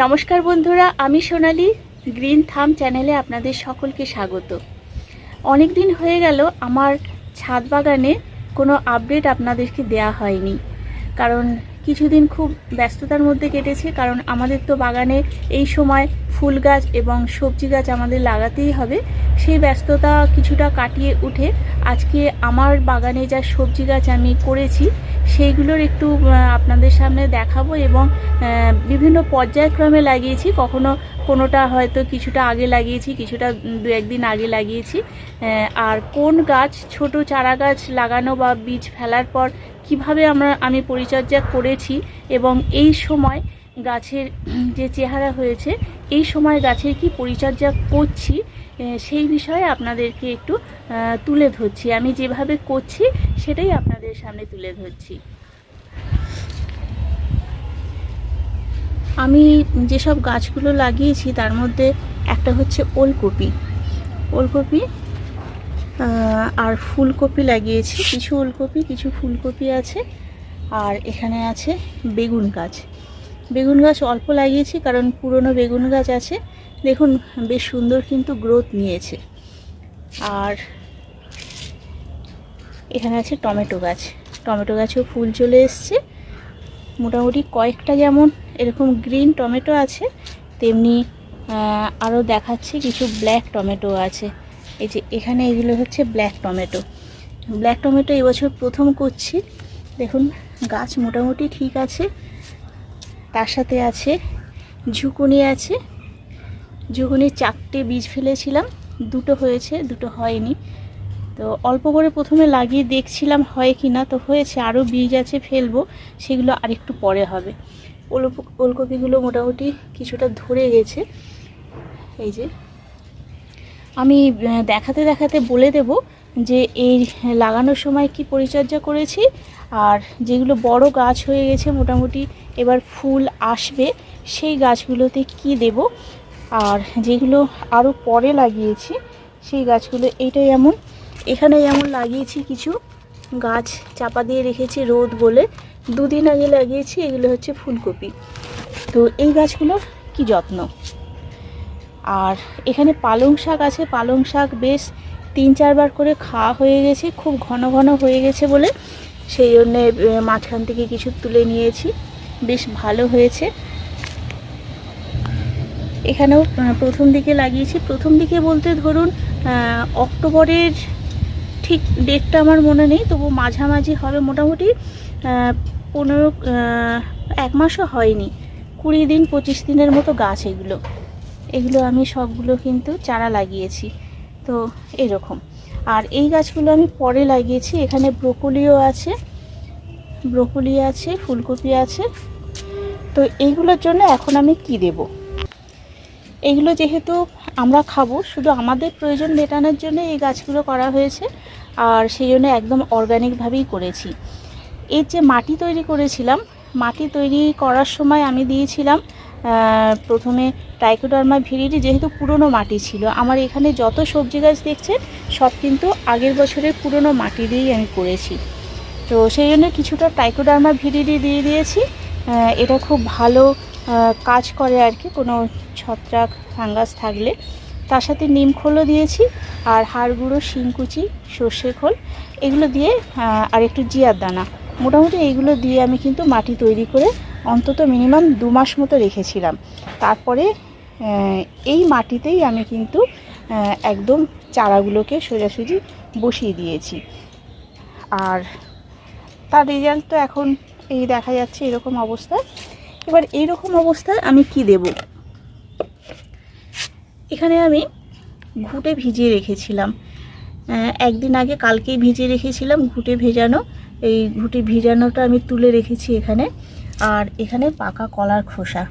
নমস্কার বন্ধুরা, আমি সোনালি গ্রিন থাম চ্যানেলে আপনাদের সকলকে স্বাগত। অনেক দিন হয়ে গেল, আমার ছাদ বাগানে কোনো আপডেট আপনাদেরকে দেয়া হয়নি। কারণ কিছুদিন খুব ব্যস্ততার মধ্যে কেটেছে, কারণ আমাদের তো বাগানে এই সময় ফুল গাছ এবং সবজি গাছ আমাদের লাগাতেই হবে। সেই ব্যস্ততা কিছুটা কাটিয়ে উঠে আজকে আমার বাগানে যা সবজি গাছ আমি করেছি, সেইগুলোর একটু আপনাদের সামনে দেখাবো এবং বিভিন্ন পর্যায়ক্রমে লাগিয়েছি। কখনো কোনোটা হয়তো কিছুটা আগে লাগিয়েছি, কিছুটা দু একদিন আগে লাগিয়েছি। আর কোন গাছ, ছোট চারা গাছ লাগানো বা বীজ ফেলার পর কীভাবে আমরা, আমি পরিচর্যা করেছি এবং এই সময় গাছের যে চেহারা হয়েছে, এই সময় গাছের কি পরিচর্যা করছি সেই বিষয়ে আপনাদেরকে একটু তুলে ধরছি। আমি যেভাবে করছি, সেটাই আপনাদের সামনে তুলে ধরছি। আমি যেসব গাছগুলো লাগিয়েছি, তার মধ্যে একটা হচ্ছে ওলকপি। ওলকপি আর ফুলকপি লাগিয়েছি। কিছু ওলকপি, কিছু ফুলকপি আছে। আর এখানে আছে বেগুন গাছ। বেগুন গাছ অল্প লাগিয়েছি কারণ পুরনো বেগুন গাছ আছে। দেখুন, বেশ সুন্দর কিন্তু গ্রোথ নিয়েছে। আর এখানে আছে টমেটো গাছ। টমেটো গাছেও ফুল চলে এসছে। মোটামুটি কয়েকটা যেমন এরকম গ্রিন টমেটো আছে, তেমনি আরও দেখাচ্ছে কিছু ব্ল্যাক টমেটো আছে। এই যে এখানে এগুলো হচ্ছে ব্ল্যাক টমেটো ব্ল্যাক টমেটো এবছর প্রথম করছি। দেখুন, গাছ মোটামুটি ঠিক আছে। তার সাথে আছে, ঝুকুনি আছে। ঝুকুনির চারটে বীজ ফেলেছিলাম। দুটো হয়েছে, দুটো হয়নি। তো অল্প করে প্রথমে লাগিয়ে দেখছিলাম হয় কি না তো হয়েছে আরও বীজ আছে ফেলব, সেগুলো আরেকটু পরে হবে। ওলকপিগুলো মোটামুটি কিছুটা ধরে গেছে। এই যে আমি দেখাতে দেখাতে বলে দেব যে এই লাগানোর সময় কি পরিচর্যা করেছি। আর যেগুলো বড় গাছ হয়ে গেছে, মোটামুটি এবার ফুল আসবে, সেই গাছগুলোতে কি দেব। আর যেগুলো আরও পরে লাগিয়েছি, সেই গাছগুলো এইটাই এমন। এখানে যেমন লাগিয়েছি কিছু গাছ চাপা দিয়ে রেখেছি রোদ বলে, দুদিন আগে লাগিয়েছি, এগুলো হচ্ছে ফুলকপি। তো এই গাছগুলোর কি যত্ন? আর এখানে পালং শাক আছে, পালং শাক বেশ তিন চারবার করে খাওয়া হয়ে গেছে, খুব ঘন ঘন হয়ে গেছে বলে। সেই জন্যে মাঝখান থেকে কিছু তুলে নিয়েছি, বেশ ভালো হয়েছে। এখানেও প্রথম দিকে লাগিয়েছি। প্রথম দিকে বলতে ধরুন অক্টোবরের ঠিক ডেটটা আমার মনে নেই, তবু মাঝামাঝি হবে মোটামুটি পনেরো এক মাসও হয়নি। কুড়ি দিন, পঁচিশ দিনের মতো গাছ এগুলো। এগুলো আমি সবগুলো কিন্তু চারা লাগিয়েছি। তো এরকম। আর এই গাছগুলো আমি পরে লাগিয়েছি। এখানে ব্রোকলিও আছে, ব্রোকলি আছে, ফুলকপি আছে। তো এইগুলোর জন্য এখন আমি কি দেব? এইগুলো যেহেতু আমরা খাব, শুধু আমাদের প্রয়োজন মেটানোর জন্য এই গাছগুলো করা হয়েছে। আর সেই জন্য একদম অর্গানিকভাবেই করেছি। এর যে মাটি তৈরি করেছিলাম, মাটি তৈরি করার সময় আমি দিয়েছিলাম প্রথমে ট্রাইকোডার্মা ভিরিডি যেহেতু পুরনো মাটি ছিল, আমার এখানে যত সবজি গাছ দেখছেন, সব কিন্তু আগের বছরের পুরনো মাটি দিয়েই আমি করেছি। তো সেই জন্য কিছুটা টাইকোডার্মা ভিডিডি দিয়ে দিয়েছি। এটা খুব ভালো কাজ করে আর কি, কোনো ছত্রাক, ফাঙ্গাস থাকলে। তার সাথে নিম খোলও দিয়েছি, আর হাড় গুঁড়ো শিংকুচি, সর্ষে খোল, এগুলো দিয়ে আর একটু জিয়ার দানা। মোটামুটি এইগুলো দিয়ে আমি কিন্তু মাটি তৈরি করে অন্তত মিনিমাম দু মাস মতো রেখেছিলাম। তারপরে এই মাটিতেই আমি কিন্তু একদম চারাগুলোকে সোজাসুজি বসিয়ে দিয়েছি। আর তার রেজাল্ট তো এখন এই দেখা যাচ্ছে এরকম অবস্থায় এবার এইরকম অবস্থায় আমি কি দেব? এখানে আমি ঘুটে ভিজিয়ে রেখেছিলাম। একদিন আগে কালকেই ভিজিয়ে রেখেছিলাম ঘুটে ভেজানো। এই ঘুটে ভিজানোটা আমি তুলে রেখেছি এখানে। আর এখানে পাকা কলার খোসা।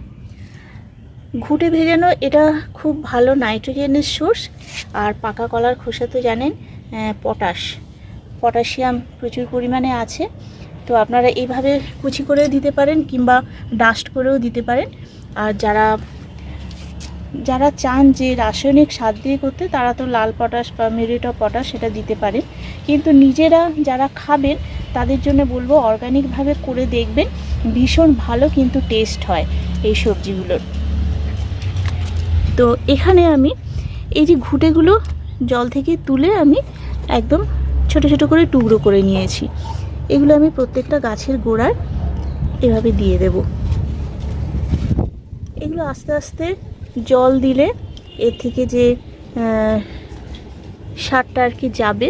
ঘুটে ভেজানো, এটা খুব ভালো নাইট্রোজেনের সোর্স। আর পাকা কলার খোসা তো জানেন পটাশ। পটাশিয়াম প্রচুর পরিমাণে আছে। তো আপনারা এইভাবে কুচি করেও দিতে পারেন কিংবা ডাস্ট করেও দিতে পারেন। আর যারা যারা চান যে রাসায়নিক সার দিয়ে করতে, তারা তো লাল পটাশ বা মেরিট পটাশ সেটা দিতে পারেন। কিন্তু নিজেরা যারা খাবেন, তাদের জন্য বলব অর্গানিকভাবে করে দেখবেন। ভীষণ ভালো কিন্তু টেস্ট হয় এই সবজিগুলোর। তো এখানে আমি এই যে ঘুঁটেগুলো জল থেকে তুলে আমি একদম ছোট ছোট করে টুকরো করে নিয়েছি। এগুলো আমি প্রত্যেকটা গাছের গোড়ায় এভাবে দিয়ে দেব। এগুলো আস্তে আস্তে জল দিলে এর থেকে যে সারটা আর কি যাবে,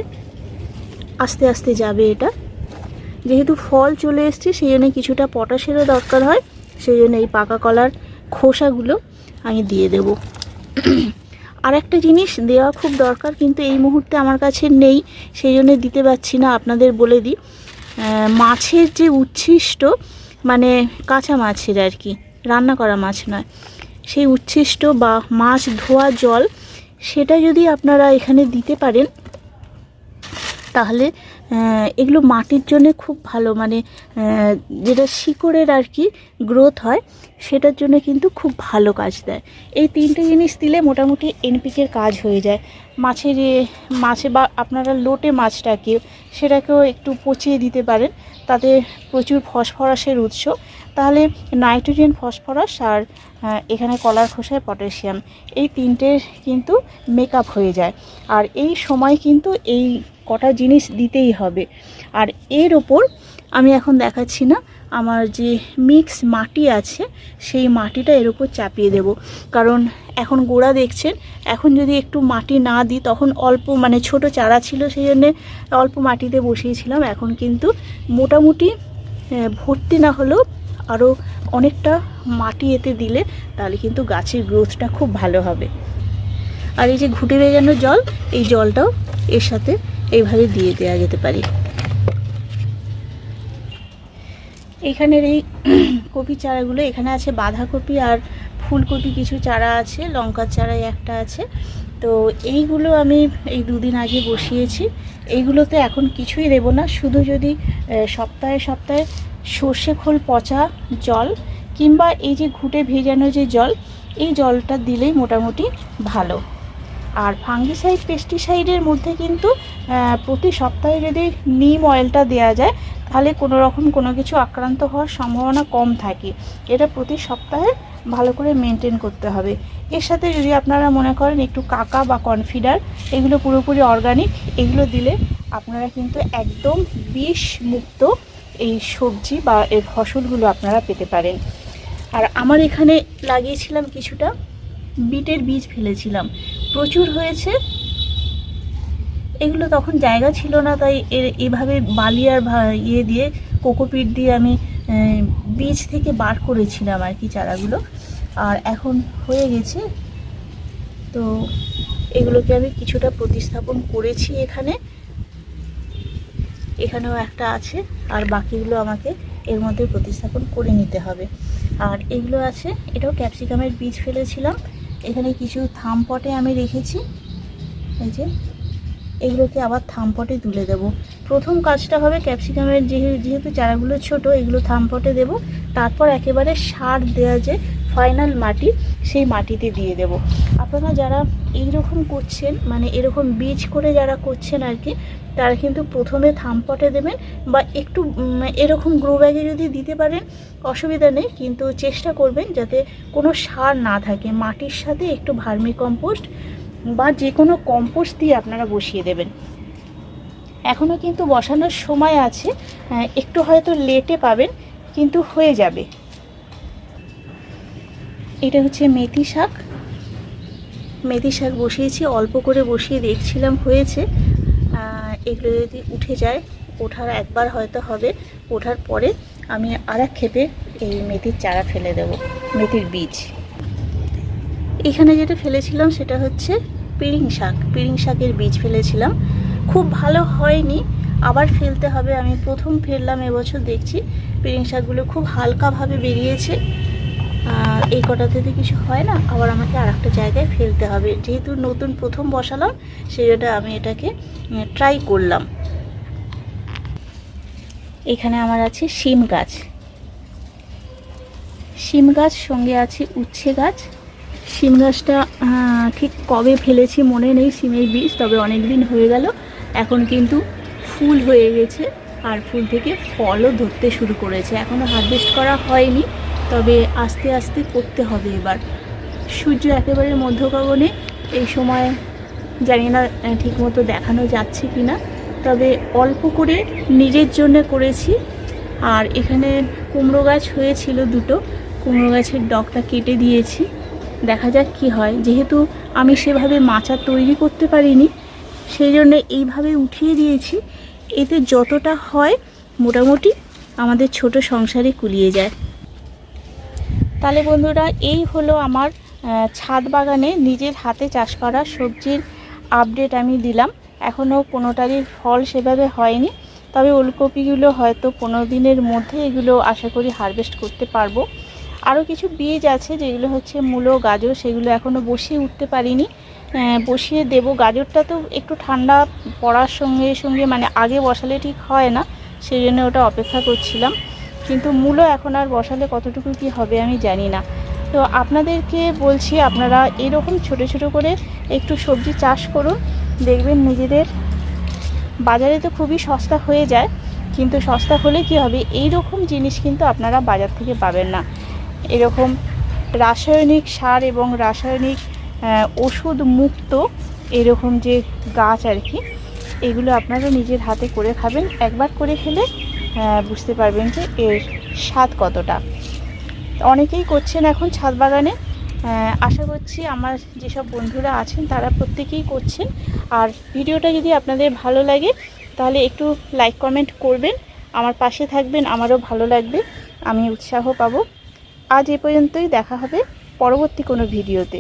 আস্তে আস্তে যাবে এটা। যেহেতু ফল চলে এসছে, সেই জন্য কিছুটা পটাশেরও দরকার হয়। সেই জন্য এই পাকা কলার খোসাগুলো আমি দিয়ে দেব। আর একটা জিনিস দেওয়া খুব দরকার, কিন্তু এই মুহূর্তে আমার কাছে নেই, সেই জন্য দিতে পারছি না, আপনাদের বলে দিই। মাছের যে উচ্ছিষ্ট মানে কাঁচা মাছের আর কি, রান্না করা মাছ নয়, সেই উচ্ছিষ্ট বা মাছ ধোয়া জল, সেটা যদি আপনারা এখানে দিতে পারেন, তাহলে এগুলো মাটির জন্য খুব ভালো মানে যেটা শিকড়ের আর কি গ্রোথ হয়, সেটার জন্য কিন্তু খুব ভালো কাজ দেয়। এই তিনটে জিনিস দিলে মোটামুটি এনপিকের কাজ হয়ে যায়। মাছের মাছে বা আপনারা লোটে মাছটাকে, সেটাকেও একটু পচিয়ে দিতে পারেন। তাতে প্রচুর ফসফরাসের উৎস। তাহলে নাইট্রোজেন, ফসফরাস আর এখানে কলার খোসায় পটাশিয়াম। এই তিনটে কিন্তু মেকআপ হয়ে যায়। আর এই সময় কিন্তু এই কটা জিনিস দিতেই হবে। আর এর ওপর আমি এখন দেখাচ্ছি না, আমার যে মিক্স মাটি আছে, সেই মাটিটা এর ওপর চাপিয়ে দেব। কারণ এখন গোড়া দেখছেন, এখন যদি একটু মাটি না দিই, তখন অল্প মানে ছোট চারা ছিল, সেই জন্যে অল্প মাটিতে বসিয়েছিলাম। এখন কিন্তু মোটামুটি ভর্তি না হলেও আরও অনেকটা মাটি এতে দিলে তাহলে কিন্তু গাছের গ্রোথটা খুব ভালো হবে। আর এই যে ঘুটে ভেজানো জল, এই জলটাও এর সাথে এইভাবে দিয়ে দেওয়া যেতে পারে। এখানের এই কপি চারাগুলো, এখানে আছে বাঁধাকপি আর ফুলকপি কিছু চারা আছে, লঙ্কার চারাই একটা আছে। তো এইগুলো আমি এই দুদিন আগে বসিয়েছি। এইগুলোতে এখন কিছুই দেব না, শুধু যদি সপ্তাহে সপ্তাহে সর্ষে খোল, পচা জল কিংবা এই যে ঘুটে ভেজানো যে জল, এই জলটা দিলেই মোটামুটি ভালো। আর ফাঙ্গিসাইড পেস্টিসাইডের মধ্যে কিন্তু প্রতি সপ্তাহে যদি নিম অয়েলটা দেওয়া যায়, তাহলে কোনো রকম কোনো কিছু আক্রান্ত হওয়ার সম্ভাবনা কম থাকে। এটা প্রতি সপ্তাহে ভালো করে মেনটেন করতে হবে। এর সাথে যদি আপনারা মনে করেন একটু কাকা বা কনফিডার এগুলো পুরোপুরি অর্গানিক এগুলো দিলে আপনারা কিন্তু একদম বিষ মুক্ত এই সবজি বা এই ফসলগুলো আপনারা পেতে পারেন। আর আমার এখানে লাগিয়েছিলাম কিছুটা, বিটের বীজ ফেলেছিলাম। প্রচুর হয়েছে। এগুলো তখন জায়গা ছিল না, তাই এ- এভাবে বালি আর ইয়ে দিয়ে কোকোপিট দিয়ে আমি বীজ থেকে বার করেছিলাম আর কি চারাগুলো। আর এখন হয়ে গেছে। তো এগুলোকে আমি কিছুটা প্রতিস্থাপন করেছি এখানে। এখানেও একটা আছে, আর বাকিগুলো আমাকে এর মধ্যে প্রতিস্থাপন করে নিতে হবে। আর এগুলো আছে, এটাও ক্যাপসিকামের বীজ ফেলেছিলাম। এখানে কিছু থাম পটে আমি রেখেছি। এই যে, এগুলোকে আবার থামপটে তুলে দেব। প্রথম কাজটা হবে ক্যাপসিকামের যেহে- যেহেতু চারাগুলো ছোট, এগুলো থামপটে দেব। তারপর একেবারে সার দেওয়া যে ফাইনাল মাটি, সেই মাটিতে দিয়ে দেব। আপনারা যারা এইরকম করছেন মানে এরকম বীজ করে যারা করছেন আর কি তারা কিন্তু প্রথমে থামপটে দেবেন বা একটু এরকম গ্রো ব্যাগে যদি দিতে পারেন, অসুবিধা নেই, কিন্তু চেষ্টা করবেন যাতে কোনো সার না থাকে। মাটির সাথে একটু ভার্মি কম্পোস্ট বা যে কোনো কম্পোস্ট দিয়ে আপনারা বসিয়ে দেবেন। এখনও কিন্তু বসানোর সময় আছে একটু হয়তো লেটে পাবেন, কিন্তু হয়ে যাবে। এটা হচ্ছে মেথি শাক। মেথি শাক বসিয়েছি, অল্প করে বসিয়ে দেখছিলাম হয়েছে। এগুলো যদি উঠে যায়, ওঠার একবার হয়তো হবে, ওঠার পরে আমি আর এক ক্ষেপে এই মেথির চারা ফেলে দেব, মেথির বীজ। এখানে যেটা ফেলেছিলাম সেটা হচ্ছে পিড়িং শাক। পিড়িং শাকের বীজ ফেলেছিলাম। খুব ভালো হয়নি, আবার ফেলতে হবে। আমি প্রথম ফেললাম, এবছর দেখছি পিড়িং শাকগুলো খুব হালকাভাবে বেরিয়েছে। এই কটাতে তো কিছু হয় না, আবার আমাকে আর একটা জায়গায় ফেলতে হবে। যেহেতু নতুন প্রথম বসালাম, সেই জন্য আমি এটাকে ট্রাই করলাম। এখানে আমার আছে শিম গাছ। শিম গাছ, সঙ্গে আছে উচ্ছে গাছ। শিম গাছটা ঠিক কবে ফেলেছি মনে নেই, শিমের বীজ, তবে অনেক দিন হয়ে গেল। এখন কিন্তু ফুল হয়ে গেছে, আর ফুল থেকে ফলও ধরতে শুরু করেছে। এখনও হারভেস্ট করা হয়নি। তবে আস্তে আস্তে করতে হবে এবার। সূর্য একেবারে মধ্যগগনে, এই সময় জানি না ঠিকমতো দেখানো যাচ্ছে কি না তবে অল্প করে নিজের জন্য করেছি। আর এখানে কুমড়ো গাছ হয়েছিল দুটো, কুমড়ো গাছের ডগটা কেটে দিয়েছি। দেখা যাক কি হয়। যেহেতু আমি সেভাবে মাচা তৈরি করতে পারিনি, সেই জন্য এইভাবে উঠিয়ে দিয়েছি। এতে যতটা হয়, মোটামুটি আমাদের ছোট সংসারে কুলিয়ে যায়। তাহলে বন্ধুরা, এই হলো আমার ছাদ বাগানে নিজের হাতে চাষ করা সবজির আপডেট আমি দিলাম। এখনও কোনোটারই ফল সেভাবে হয়নি। তবে ওলকপিগুলো হয়তো পনেরো দিনের মধ্যে এগুলো আশা করি হারভেস্ট করতে পারব। আরও কিছু বীজ আছে, যেগুলো হচ্ছে মূলো, গাজর, সেগুলো এখনও বসিয়ে উঠতে পারিনি। বসিয়ে দেব। গাজরটা তো একটু ঠান্ডা পড়ার সঙ্গে সঙ্গে মানে আগে বসালে ঠিক হয় না সেই জন্য ওটা অপেক্ষা করছিলাম। কিন্তু মূলো এখন আর বসালে কতটুকু কি হবে আমি জানি না। তো আপনাদেরকে বলছি, আপনারা এরকম ছোট ছোট করে একটু সবজি চাষ করুন। দেখবেন নিজেদের বাজারে তো খুবই সস্তা হয়ে যায়, কিন্তু সস্তা হলে কি হবে? এই রকম জিনিস কিন্তু আপনারা বাজার থেকে পাবেন না। এরকম রাসায়নিক সার এবং রাসায়নিক ওষুধ মুক্ত এরকম যে গাছ আর কি, এগুলো আপনারা নিজের হাতে করে খাবেন। একবার করে খেলে বুঝতে পারবেন যে এর স্বাদ কতটা। অনেকেই করছেন এখন ছাদ বাগানে। আশা করছি আমার যেসব বন্ধুরা আছেন তারা প্রত্যেকেই করছেন। আর ভিডিওটা যদি আপনাদের ভালো লাগে, তাহলে একটু লাইক, কমেন্ট করবেন। আমার পাশে থাকবেন, আমারও ভালো লাগবে। আমি উৎসাহ পাবো। আজ এ পর্যন্তই, দেখা হবে পরবর্তী কোনো ভিডিওতে।